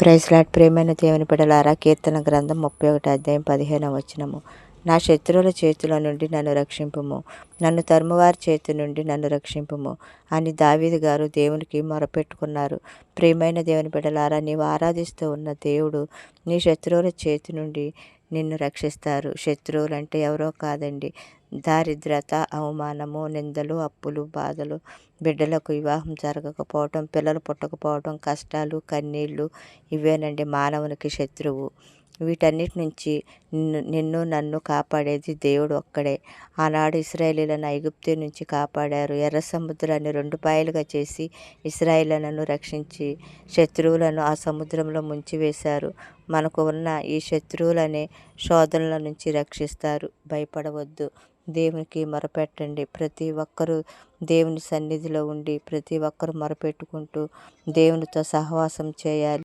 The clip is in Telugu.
ప్రైజ్లాడ్ ప్రేమైన దేవుని బిడలారా కీర్తన గ్రంథం ముప్పై ఒకటి అధ్యాయం పదిహేనవ వచనము. నా శత్రువుల చేతుల నుండి నన్ను రక్షింపుము. నన్ను తరుమువారి చేతి నుండి నన్ను రక్షింపుము. అని దావీదు గారు దేవునికి మొరపెట్టుకున్నారు. ప్రియమైన దేవుని బిడ్డలారా నీవు ఆరాధిస్తూ ఉన్న దేవుడు నీ శత్రువుల చేతి నుండి నిన్ను రక్షిస్తారు. శత్రువులు అంటే ఎవరో కాదండి. దారిద్రత అవమానము నిందలు అప్పులు బాధలు బిడ్డలకు వివాహం జరగకపోవటం పిల్లలు పుట్టకపోవటం కష్టాలు కన్నీళ్ళు ఇవేనండి మానవునికి శత్రువు. వీటన్నిటి నుంచి నిన్ను నన్ను కాపాడేది దేవుడు ఒక్కడే. ఆనాడు ఇస్రాయేలీలను ఐగుప్తు నుంచి కాపాడారు. ఎర్ర సముద్రాన్ని రెండు పాయలుగా చేసి ఇస్రాయేలీలను రక్షించి శత్రువులను ఆ సముద్రంలో ముంచివేశారు. మనకు ఉన్న ఈ శత్రువులనే శోధనల నుంచి రక్షిస్తారు. భయపడవద్దు. దేవునికి మొరపెట్టండి. ప్రతి ఒక్కరూ దేవుని సన్నిధిలో ఉండి ప్రతి ఒక్కరు మొరపెట్టుకుంటూ దేవునితో సహవాసం చేయాలి.